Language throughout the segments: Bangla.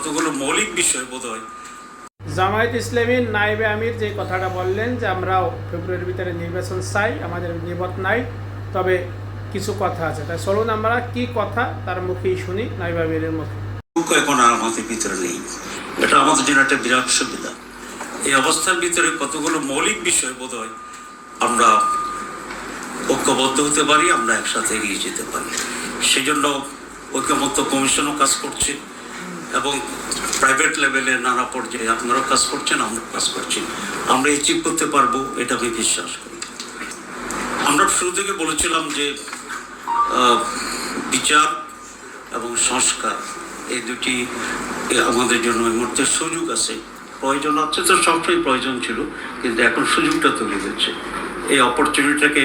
কতগুলো মৌলিক বিষয় বোধ হয় জামায়াত ইসলামীর নাইবে আমির যে কথাটা বললেন যে আমরাও ফেব্রুয়ারির ভিতরে নির্বাচন চাই আমাদের নিবত নাই তবে কিছু কথা আছে। তাই চলুন আমরা কি কথা তার মুখেই শুনি নাইবে আমিরের মুখে। এখন আর আমাদের ভিতরে নেই। এটা আমাদের জন্য একটা বিরাট সুবিধা। এই অবস্থার ভিতরে কতগুলো মৌলিক বিষয় বোধ হয় আমরা ঐক্যবদ্ধ হতে পারি আমরা একসাথে এগিয়ে যেতে পারি। সেই জন্য ঐক্যমত্য কমিশনও কাজ করছে। এবং প্রাইভেট লেভেলে নানা পর্যায়ে আপনারাও কাজ করছেন আমরা কাজ করছি। আমরা অ্যাচিভ করতে পারব, এটা আমি বিশ্বাস করি। আমরা শুরু থেকে বলেছিলাম যে বিচার এবং সংস্কার, এই দুটি আমাদের জন্য এই মুহূর্তে সুযোগ আছে। প্রয়োজন আছে তো সবসময় প্রয়োজন ছিল, কিন্তু এখন সুযোগটা তৈরি হচ্ছে এই অপরচুনিটিটাকে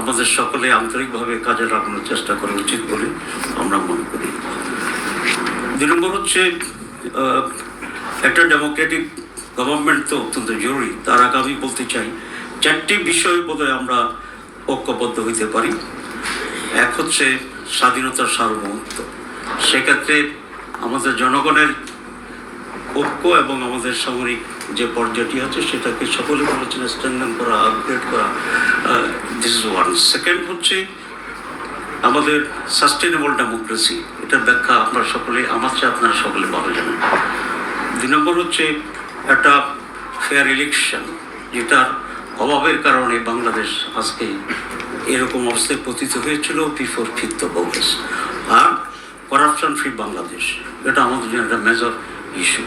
আমাদের সকলে আন্তরিকভাবে কাজে লাগানোর চেষ্টা করা উচিত বলে আমরা মনে করি। দুই নম্বর হচ্ছে একটা ডেমোক্রেটিক গভর্নমেন্ট তো অত্যন্ত জরুরি, তার আগে আমি বলতে চাই, চারটি বিষয় বোধহয় আমরা ঐক্যবদ্ধ হইতে পারি। এক হচ্ছে স্বাধীনতার সার্বভৌমত্ব। সেক্ষেত্রে আমাদের জনগণের ঐক্য এবং আমাদের সামরিক যে পর্যায়টি আছে, সেটাকে সকলে বলেছেন স্ট্রেংথেন করা আপগ্রেড করা দিস ইজ ওয়ান সেকেন্ড হচ্ছে আমাদের সাস্টেনেবল ডেমোক্রেসি এটার ব্যাখ্যা আপনারা সকলে, আমার চেয়ে আপনারা সকলে ভালো জানেন। দুই নম্বর হচ্ছে একটা ফেয়ার ইলেকশন যেটার অভাবের কারণে বাংলাদেশ আজকে এরকম অবস্থায় পতিত হয়েছিল বিফোর অফ অগস্ট আর করাপশন ফ্রি বাংলাদেশ, এটা আমাদের জন্য একটা মেজর ইস্যু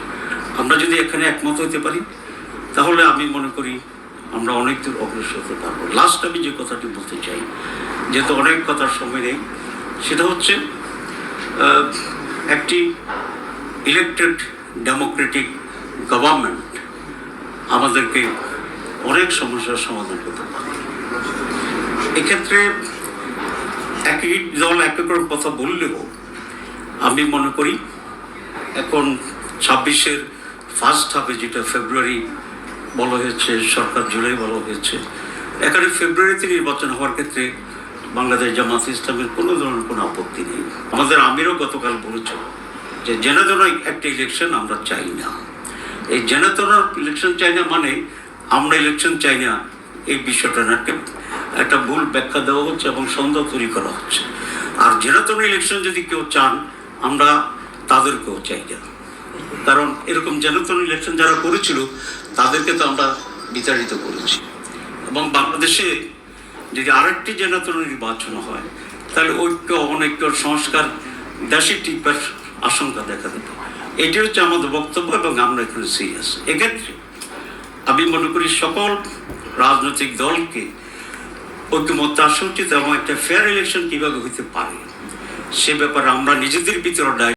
আমরা যদি এখানে একমত হতে পারি, তাহলে আমি মনে করি আমরা অনেক দূর অগ্রসর হতে পারব। লাস্ট আমি যে কথাটি বলতে চাই, যেহেতু অনেক কথার সময় নেই, সেটা হচ্ছে একটি ইলেকটেড ডেমোক্রেটিক গভর্নমেন্ট আমাদেরকে অনেক সমস্যার সমাধান করতে পারে। এক্ষেত্রে একই দল এক এক কথা বললেও আমি মনে করি এখন ছাব্বিশের ফার্স্ট হাফে যেটা ফেব্রুয়ারি বলা হয়েছে, সরকার জুলাই বলা হয়েছে এখানে ফেব্রুয়ারিতে নির্বাচন হওয়ার ক্ষেত্রে বাংলাদেশ জামাত ইসলামের কোনো ধরনের কোনো আপত্তি নেই। আমাদের আমিরও গতকাল বলেছে যে জেনাতন একটা ইলেকশন আমরা চাই না। এই জেনাতন ইলেকশন চাই না মানে আমরা ইলেকশন চাই না, এই বিষয়টা না। একটা ভুল ব্যাখ্যা দেওয়া হচ্ছে এবং সন্দেহ তৈরি করা হচ্ছে। আর জেনাতন ইলেকশন যদি কেউ চান, আমরা তাদেরকেও চাই না। কারণ এরকম জেনাতন ইলেকশন যারা করেছিল, তাদেরকে তো আমরা বিতাড়িত করেছি। এবং বাংলাদেশে যদি আরেকটি জেনাতন নির্বাচন হয়, তাহলে ঐক্য, অনৈক্য, সংস্কার দেশে টিকবার আশঙ্কা দেখা দেবে এটি হচ্ছে আমাদের বক্তব্য এবং আমরা এখানে সিরিয়াস এক্ষেত্রে আমি মনে করি সকল রাজনৈতিক দলকে ঐক্যমত্য আসা উচিত এবং একটা ফেয়ার ইলেকশন কীভাবে হইতে পারে, সে ব্যাপারে আমরা নিজেদের ভিতরে